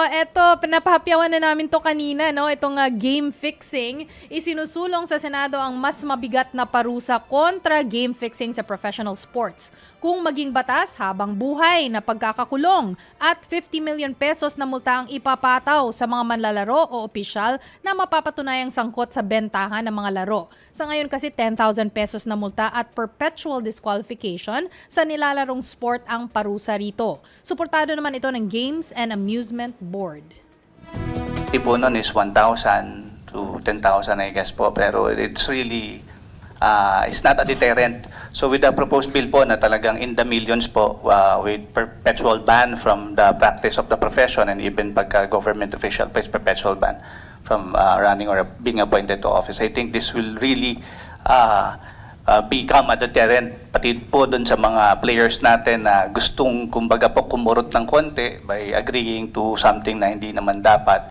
Oo, eto, pinapahapyawan na namin to kanina, no? Itong ah, game fixing, isinusulong sa Senado ang mas mabigat na parusa kontra game fixing sa professional sports. Kung maging batas, habang buhay na pagkakakulong at 50 million pesos na multa ang ipapataw sa mga manlalaro o opisyal na mapapatunayang sangkot sa bentahan ng mga laro. Sa ngayon kasi 10,000 pesos na multa at perpetual disqualification sa nilalarong sport ang parusa rito. Suportado naman ito ng Games and Amusement Board. po nun is 1,000 to 10,000 I guess po pero it's really uh, it's not a deterrent. So with the proposed bill po na talagang in the millions po uh, with perpetual ban from the practice of the profession and even pagka government official place perpetual ban from uh, running or being appointed to office. I think this will really uh, uh, become a deterrent pati po doon sa mga players natin na gustong kumbaga po kumurot ng konti by agreeing to something na hindi naman dapat.